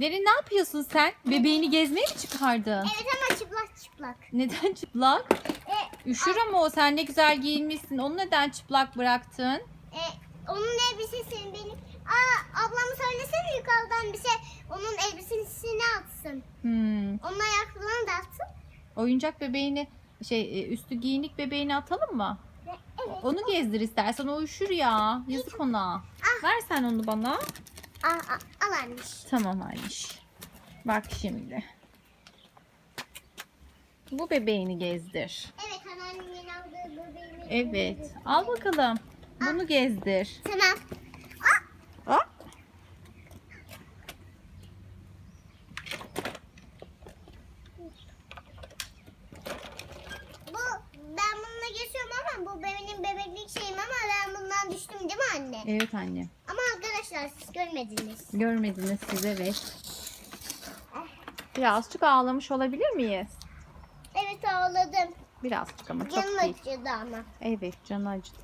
Derin ne yapıyorsun sen? Bebeğini gezmeye mi çıkardın? Evet ama çıplak çıplak. Neden çıplak? E, Üşür ama o sen ne güzel giyinmişsin. Onu neden çıplak bıraktın? e, onun elbisesini benim... Aa ablam söylesene yukarıdan bir şey. Onun elbisesini atsın. Hmm. Onun ayakkabılarını da atsın. Oyuncak bebeğini şey e, üstü giyinik bebeğini atalım mı? Ve- Evet. Onu gezdir istersen o üşür ya. Yazık ona. Ver sen onu bana. Al anne. Tamam Aliş. Bak şimdi. Bu bebeğini gezdir. Evet anneannem yeni aldığı bebeğimi. Evet. Al bakalım. Bunu gezdir. Tamam. Geçiyorum ama bu benim bebeklik şeyim ama ben bundan düştüm değil mi anne? Evet anne. Arkadaşlar siz görmediniz. Görmediniz siz evet. Birazcık ağlamış olabilir miyiz? Evet ağladım. Birazcık ama çok Canım değil. acıdı ama. Evet canı acıdı.